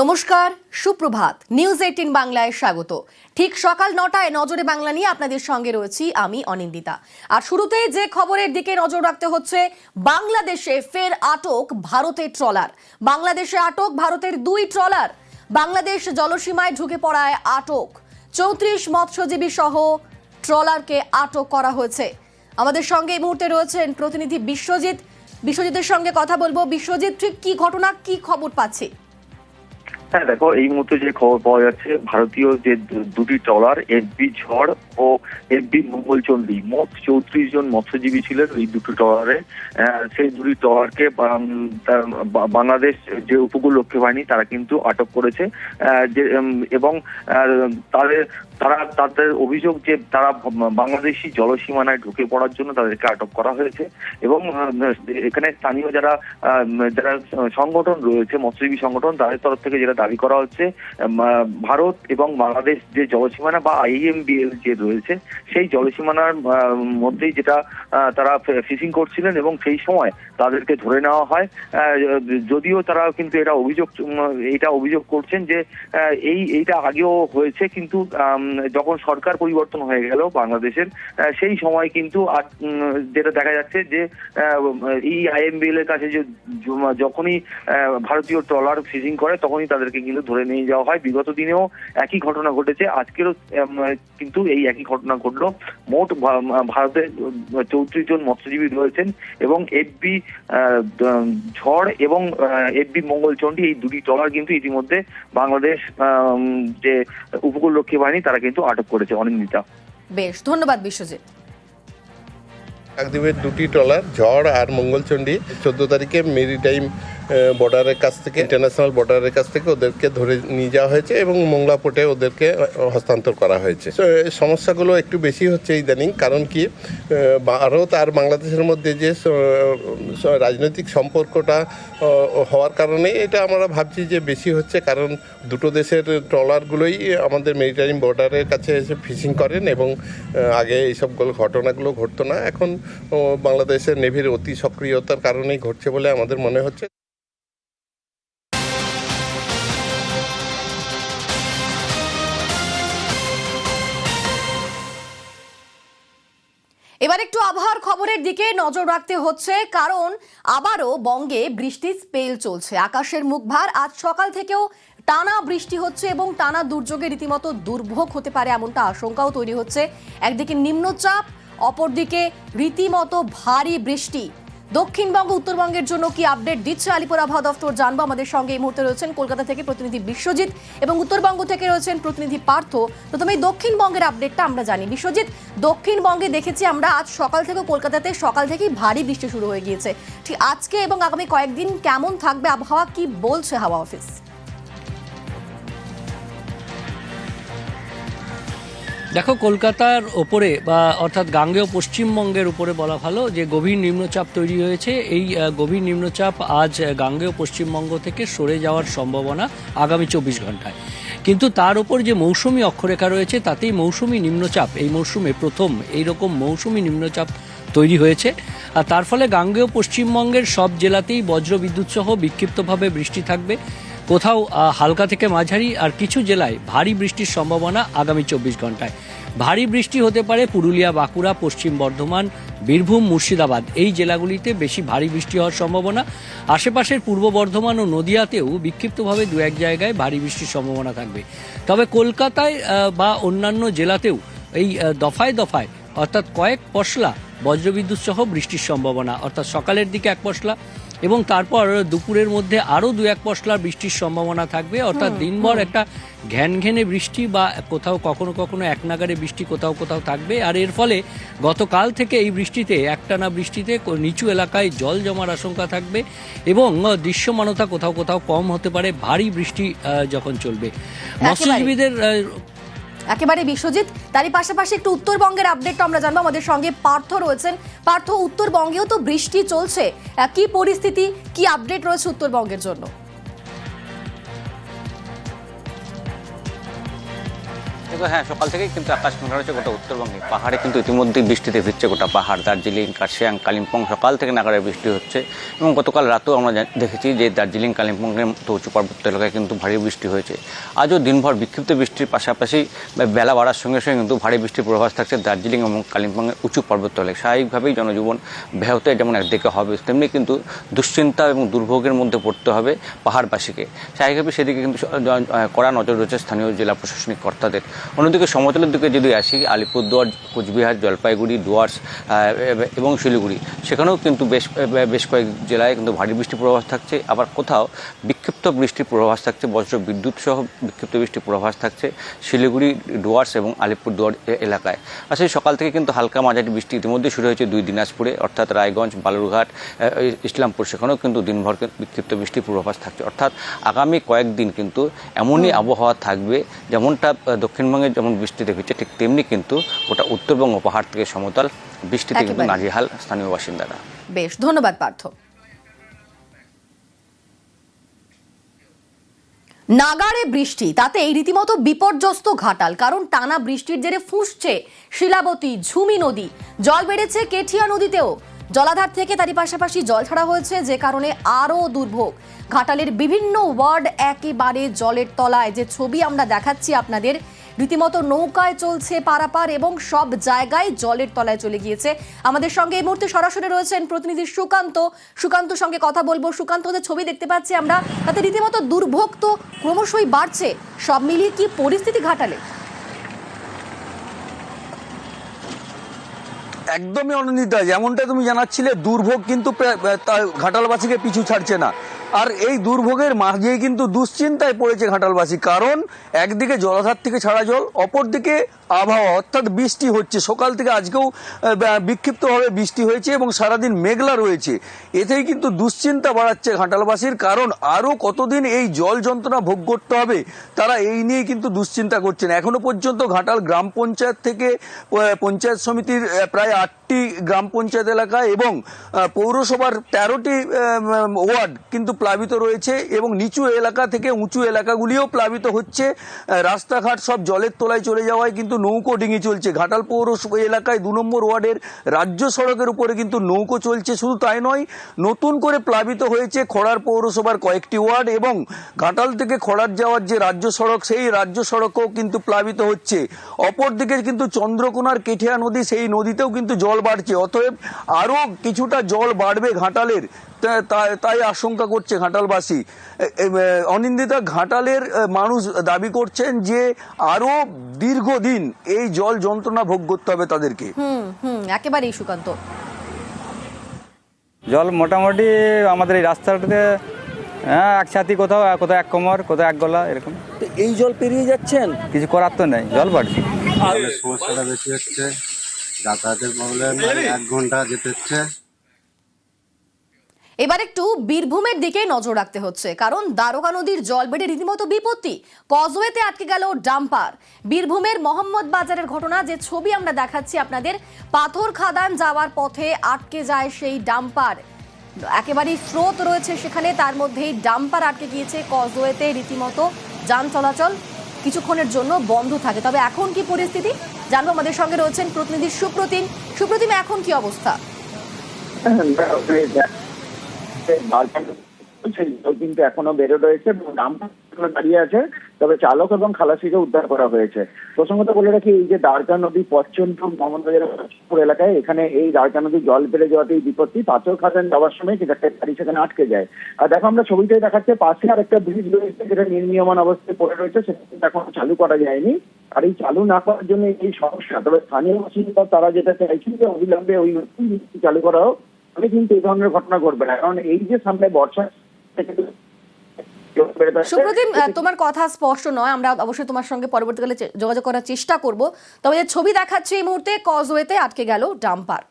নমস্কার, সুপ্রভাত। News eighteen বাংলায় স্বাগত। ঠিক সকাল নটায় নজরে বাংলা নিয়ে আপনাদের সঙ্গে রয়েছি আমি অনিন্দিতা। আর শুরুতেই যে খবরের দিকে নজর রাখতে হচ্ছে, বাংলাদেশে ফের আটক ভারতের ট্রলার। বাংলাদেশে আটক ভারতের দুই ট্রলার। বাংলাদেশ জলসীমায় ঢুকে পড়ায় আটক। চৌত্রিশ মৎস্যজীবী সহ ট্রলারকে আটক করা হয়েছে। আমাদের সঙ্গে এই মুহূর্তে রয়েছেন প্রতিনিধি বিশ্বজিৎ। বিশ্বজিতের সঙ্গে কথা বলব। বিশ্বজিৎ, ঠিক কি ঘটনা, কি খবর পাচ্ছি? হ্যাঁ দেখো, এই মুহূর্তে যে খবর পাওয়া যাচ্ছে, ভারতীয় যে দুটি ট্রলার, এফবি ঝড় ও এফবি মঙ্গলচন্ডী, মোট চৌত্রিশ জন মৎস্যজীবী ছিলেন এই দুটি ট্রলারে। সেই দুটি ট্রলারকে বাংলাদেশ যে উপকূল রক্ষী বাহিনী, তারা কিন্তু আটক করেছে। যে এবং তাদের, তারা, তাদের অভিযোগ যে তারা বাংলাদেশি জলসীমানায় ঢুকে পড়ার জন্য তাদেরকে আটক করা হয়েছে। এবং এখানে স্থানীয় যারা যারা সংগঠন রয়েছে, মৎস্যজীবী সংগঠন, তাদের তরফ থেকে যেটা দাবি করা হচ্ছে ভারত এবং বাংলাদেশ যে জলসীমানা বা আইএমবিএল যে রয়েছে, সেই জলসীমানার মধ্যেই যেটা তারা ফিশিং করছিলেন এবং সেই সময় তাদেরকে ধরে নেওয়া হয়। যদিও তারা কিন্তু এটা অভিযোগ এটা অভিযোগ করছেন যে এই, এইটা আগেও হয়েছে কিন্তু যখন সরকার পরিবর্তন হয়ে গেল বাংলাদেশের সেই সময় কিন্তু যেটা দেখা যাচ্ছে যে এই আইএমবিএল এর কাছে যে, যখনই ভারতীয় ট্রলার ফিশিং করে, তখনই তাদেরকে কিন্তু ধরে নিয়ে যাওয়া হয়। বিগত দিনেও একই ঘটনা ঘটেছে। আজকেরও কিন্তু এই একই ঘটনা ঘটলো। মোট ভা- ভারতের চৌত্রিশ জন মৎস্যজীবী রয়েছেন এবং এফবি ঝড় এবং এফবি মঙ্গলচন্ডী এই দুটি ট্রলার কিন্তু ইতিমধ্যে বাংলাদেশ যে উপকূল রক্ষী বাহিনী তারা কিন্তু আটক করেছে অনিন্দিতা। বেশ ধন্যবাদ বিশ্বজিৎ। কাকদ্বীপের দুটি ট্রলার ঝড় আর মঙ্গলচণ্ডী চোদ্দ তারিখে মেরিটাইম বর্ডারের কাছ থেকে ইন্টারন্যাশনাল বর্ডারের কাছ থেকে ওদেরকে ধরে নিয়ে যাওয়া হয়েছে এবং মোংলা পোর্টে ওদেরকে হস্তান্তর করা হয়েছে। সমস্যাগুলো একটু বেশি হচ্ছে ইদানিং, কারণ কি ভারত আর বাংলাদেশের মধ্যে যে রাজনৈতিক সম্পর্কটা হওয়ার কারণে এটা আমরা ভাবছি যে বেশি হচ্ছে, কারণ দুটো দেশের ট্রলারগুলোই আমাদের মেরিটাইম বর্ডারের কাছে এসে ফিশিং করেন এবং আগে এইসবগুলো ঘটনাগুলো ঘটতো না। এখন বাংলাদেশের নেভির অতি সক্রিয়তার কারণেই ঘটছে বলে আমাদের মনে হচ্ছে। এবার একটু আবহাওয়ার খবরের দিকে নজর রাখতে হচ্ছে, কারণ আবারও বঙ্গে বৃষ্টির স্পেল চলছে। আকাশের মুখ ভার আজ সকাল থেকেও টানা বৃষ্টি হচ্ছে এবং টানা দুর্যোগে রীতিমতো দুর্ভোগ হতে পারে এমনটা আশঙ্কাও তৈরি হচ্ছে। একদিকে নিম্নচাপ, অপরদিকে রীতিমতো ভারী বৃষ্টি। দক্ষিণবঙ্গ, উত্তরবঙ্গের জন্য কি আপডেট দিচ্ছে আলিপুর আবহাওয়া দফতর? জানব। আমাদের সঙ্গে এই মুহূর্তে রয়েছেন কলকাতা থেকে প্রতিনিধি বিশ্বজিৎ এবং উত্তরবঙ্গ থেকে রয়েছেন প্রতিনিধি পার্থ। প্রথমে দক্ষিণবঙ্গের আপডেটটা আমরা জানি। বিশ্বজিৎ, দক্ষিণবঙ্গে দেখেছি আমরা আজ সকাল থেকে কলকাতাতে সকাল থেকেই ভারী বৃষ্টি শুরু হয়ে গিয়েছে। ঠিক আজকে এবং আগামী কয়েকদিন কেমন থাকবে আবহাওয়া? কি বলছে হাওয়া অফিস? দেখো, কলকাতার ওপরে বা অর্থাৎ গাঙ্গেয় পশ্চিমবঙ্গের উপরে বলা ভালো যে গভীর নিম্নচাপ তৈরি হয়েছে, এই গভীর নিম্নচাপ আজ গাঙ্গেয় পশ্চিমবঙ্গ থেকে সরে যাওয়ার সম্ভাবনা আগামী চব্বিশ ঘন্টায়। কিন্তু তার উপর যে মৌসুমি অক্ষরেখা রয়েছে, তাতেই মৌসুমি নিম্নচাপ, এই মৌসুমে প্রথম এই রকম মৌসুমি নিম্নচাপ তৈরি হয়েছে। আর তার ফলে গাঙ্গেয় পশ্চিমবঙ্গের সব জেলাতেই বজ্রবিদ্যুৎ সহ বিক্ষিপ্তভাবে বৃষ্টি থাকবে। কোথাও হালকা থেকে মাঝারি আর কিছু জেলায় ভারী বৃষ্টির সম্ভাবনা আগামী চব্বিশ ঘন্টায়। ভারী বৃষ্টি হতে পারে পুরুলিয়া, বাঁকুড়া, পশ্চিম বর্ধমান, বীরভূম, মুর্শিদাবাদ। এই জেলাগুলিতে বেশি ভারী বৃষ্টি হওয়ার সম্ভাবনা। আশেপাশের পূর্ব বর্ধমান ও নদিয়াতেও বিক্ষিপ্তভাবে দু এক জায়গায় ভারী বৃষ্টির সম্ভাবনা থাকবে। তবে কলকাতায় বা অন্যান্য জেলাতেও এই দফায় দফায়, অর্থাৎ কয়েক পশলা বজ্রবিদ্যুৎ সহ বৃষ্টির সম্ভাবনা। অর্থাৎ সকালের দিকে এক পশলা এবং তারপর দুপুরের মধ্যে আরও দু এক পশলা বৃষ্টির সম্ভাবনা থাকবে। অর্থাৎ দিনভর একটা ঘ্যান ঘেনে বৃষ্টি বা কোথাও কখনো কখনো এক নাগারে বৃষ্টি কোথাও কোথাও থাকবে। আর এর ফলে গতকাল থেকে এই বৃষ্টিতে একটানা বৃষ্টিতে নিচু এলাকায় জল জমার আশঙ্কা থাকবে এবং দৃশ্যমানতা কোথাও কোথাও কম হতে পারে। ভারী বৃষ্টি যখন চলবে। মৎস্যজীবীদের একেবারে বিশ্বজিৎ, তারই পাশাপাশি একটু উত্তরবঙ্গের আপডেটটা আমরা জানব। আমাদের সঙ্গে পার্থ রয়েছেন। পার্থ, উত্তরবঙ্গেও তো বৃষ্টি চলছে। কি পরিস্থিতি, কি আপডেট রয়েছে উত্তরবঙ্গের জন্য? কিন্তু হ্যাঁ সকাল থেকেই কিন্তু আকাশ মেঘলা রয়েছে গোটা উত্তরবঙ্গে। পাহাড়ে কিন্তু ইতিমধ্যেই বৃষ্টিতে ভিজছে গোটা পাহাড়। দার্জিলিং, কার্শিয়াং, কালিম্পং সকাল থেকে নাগারে বৃষ্টি হচ্ছে এবং গতকাল রাতেও আমরা দেখেছি যে দার্জিলিং কালিম্পংয়ের মতো উঁচু পার্বত্য এলাকায় কিন্তু ভারী বৃষ্টি হয়েছে। আজও দিনভর বিক্ষিপ্ত বৃষ্টির পাশাপাশি বেলা বাড়ার সঙ্গে সঙ্গে কিন্তু ভারী বৃষ্টির পূর্বাভাস থাকছে দার্জিলিং এবং কালিম্পংয়ের উঁচু পার্বত্য এলাকায়। স্বাভাবিকভাবেই জনজীবন ব্যাহত যেমন একদিকে হবে, তেমনি কিন্তু দুশ্চিন্তা এবং দুর্ভোগের মধ্যে পড়তে হবে পাহাড়বাসীকে। স্বাভাবিকভাবে সেদিকে কিন্তু কড়া নজর রয়েছে স্থানীয় জেলা প্রশাসনিক কর্তাদের। অন্যদিকে সমতলের দিকে যদি আসি, আলিপুরদুয়ার, কোচবিহার, জলপাইগুড়ি, ডুয়ার্স এবং শিলিগুড়ি, সেখানেও কিন্তু বেশ বেশ কয়েক জেলায় কিন্তু ভারী বৃষ্টির প্রভাব থাকছে। আবার কোথাও বিক্ষিপ্ত বৃষ্টির পূর্বাভাস থাকছে বজ্র বিদ্যুৎ সহ বিক্ষিপ্ত বৃষ্টির পূর্বাভাস থাকছে শিলিগুড়ি ডুয়ার্স এবং আলিপুরদুয়ার এলাকায়। আসলে সকাল থেকে কিন্তু হালকা মাঝারি বৃষ্টি ইতিমধ্যে শুরু হয়েছে দুই দিনাজপুরে অর্থাৎ রায়গঞ্জ বালুরঘাট ইসলামপুর সেখানেও কিন্তু দিনভর বিক্ষিপ্ত বৃষ্টির পূর্বাভাস থাকছে। অর্থাৎ আগামী কয়েকদিন কিন্তু এমনই আবহাওয়া থাকবে যেমনটা দক্ষিণবঙ্গে যেমন বৃষ্টি দেখেছে ঠিক তেমনি কিন্তু গোটা উত্তরবঙ্গ পাহাড় থেকে সমতল বৃষ্টিতে কিন্তু। নাজেহাল স্থানীয় বাসিন্দারা। বেশ ধন্যবাদ পার্থ। নাগারে বৃষ্টি, তাতে এই রীতিমতো বিপর্যস্ত ঘাটাল, কারণ টানা বৃষ্টির জেরে ফুঁসছে শিলাবতী ঝুমি নদী। জল বেড়েছে কেঠিয়া নদীতেও। জলাধার থেকে তারই পাশাপাশি জল ছাড়া হয়েছে, যে কারণে আরও দুর্ভোগ। ঘাটালের বিভিন্ন ওয়ার্ড একেবারে জলের তলায়। যে ছবি আমরা দেখাচ্ছি আপনাদের রীতিমতো নৌকায় চলছে পারাপার এবং সব জায়গায় জলের তলায় চলে গিয়েছে। আমাদের সঙ্গে এই মুহূর্তে সরাসরি রয়েছেন প্রতিনিধি সুকান্ত। সুকান্ত সঙ্গে কথা বলব। সুকান্ত যে ছবি দেখতে পাচ্ছি আমরা। তাতে রীতিমতো দুর্ভোগ তো ক্রমশই বাড়ছে। সব মিলিয়ে কি পরিস্থিতি ঘাটালে? একদমই অনন্দিতা যেমনটা তুমি জানাচ্ছিলে, দুর্ভোগ কিন্তু ঘাটালবাসীকে পিছু ছাড়ছে না। আর এই দুর্ভোগের মাঝেই কিন্তু দুশ্চিন্তায় পড়েছে ঘাটালবাসী। কারণ একদিকে জলাধার থেকে ছাড়া জল, অপরদিকে আবহাওয়া, অর্থাৎ বৃষ্টি হচ্ছে। সকাল থেকে আজকেও বিক্ষিপ্তভাবে বৃষ্টি হয়েছে এবং সারাদিন মেঘলা রয়েছে। এতেই কিন্তু দুশ্চিন্তা বাড়াচ্ছে ঘাটালবাসীর, কারণ আরও কতদিন এই জল যন্ত্রণা ভোগ করতে হবে, তারা এই নিয়ে কিন্তু দুশ্চিন্তা করছেন। এখনও পর্যন্ত ঘাটাল গ্রাম পঞ্চায়েত থেকে পঞ্চায়েত সমিতির প্রায় আটটি গ্রাম পঞ্চায়েত এলাকা এবং পৌরসভার তেরোটি ওয়ার্ড কিন্তু প্লাবিত রয়েছে এবং নিচু এলাকা থেকে উঁচু এলাকাগুলিও প্লাবিত হচ্ছে। রাস্তাঘাট সব জলের তলায় চলে যাওয়ায় কিন্তু নৌকো ডিঙি চলছে। ঘাটাল পৌরসভা এলাকায় দু নম্বর ওয়ার্ডের রাজ্য সড়কের উপরে কিন্তু নৌকো চলছে। শুধু তাই নয়, নতুন করে প্লাবিত হয়েছে খড়ার পৌরসভার কয়েকটি ওয়ার্ড এবং ঘাটাল থেকে খড়ার যাওয়ার যে রাজ্য সড়ক, সেই রাজ্য সড়কও কিন্তু প্লাবিত হচ্ছে। অপরদিকে কিন্তু চন্দ্রকোনার কেঠিয়া নদী, সেই নদীতেও কিন্তু জল বাড়ছে। অতএব আরও কিছুটা জল বাড়বে ঘাটালের। তাই আশঙ্কা করছে ঘাটালবাসী। অনিন্দিতা ঘাটালের মানুষ দাবি করছেন যে আরও দীর্ঘদিন এই জল যন্ত্রণা ভোগ করতে হবে তাদেরকে। হুম হুম একেবারেই সুকান্ত। জল মোটামুটি আমাদের এই রাস্তাটাতে হ্যাঁ এক ছাতি কোথাও কোথাও এক কোমর কোথাও এক গলা এরকম। এই জল পেরিয়ে যাচ্ছেন? কিছু করার তো নেই জল বাড়ছে। সমস্যাটা বেশি হচ্ছে যাতায়াতের প্রবলেম এক ঘণ্টা যেতে হচ্ছে। এবার একটু বীরভূমের দিকে নজর রাখতে হচ্ছে, কারণ দ্বারকা নদীর জল বেড়ে রীতিমতো বিপত্তি। কজওয়েতে আটকে গেল ডাম্পার। বীরভূমের মোহাম্মদ বাজারের ঘটনা, যে ছবি আমরা দেখাচ্ছি আপনাদের, পাথর খাদান যাওয়ার পথে আটকে যায় সেই ডাম্পার। একেবারেই স্রোত রয়েছে সেখানে, তার মধ্যেই ডাম্পার আটকে গিয়েছে। কজওয়েতে রীতিমতো যান চলাচল কিছুক্ষণের জন্য বন্ধ থাকে। তবে এখন কি পরিস্থিতি? জানব আমাদের সঙ্গে রয়েছেন প্রতিনিধি সুপ্রতিম। সুপ্রতিম, এখন কি অবস্থা? জল কিন্তু এখনও রয়েছে দাঁড়িয়ে আছে। তবে চালক এবং খালাসিকে উদ্ধার করা হয়েছে। প্রসঙ্গত বলে রাখি, এই যে দ্বারকা নদী পশ্চিমপুর এলাকায় এখানে এই দ্বারকা নদী জল বেড়ে যাওয়াতেই বিপত্তি। পাথর খাদান যাওয়ার সময় কিন্তু একটা গাড়ি সেখানে আটকে যায়। আর দেখো, আমরা ছবিতে দেখাচ্ছে, পাশে আর একটা ব্রিজ রয়েছে যেটা নির্মীয়মান অবস্থায় পড়ে রয়েছে, সেটা এখন চালু করা যায়নি। আর এই চালু না করার জন্য এই সমস্যা, তবে স্থানীয় বাসিন্দা তারা যেটা চাইছেন যে অবিলম্বে ওই চালু করা হোক। তাহলে কিন্তু এই ধরনের ঘটনা ঘটবে না। কারণ এই যে সামনে বর্ষা আহ, তোমার কথা স্পষ্ট নয়। আমরা অবশ্যই তোমার সঙ্গে পরবর্তীকালে যোগাযোগ করার চেষ্টা করব। তবে যে ছবি দেখাচ্ছে এই মুহূর্তে কজওয়েতে আটকে গেল ডাম্পার।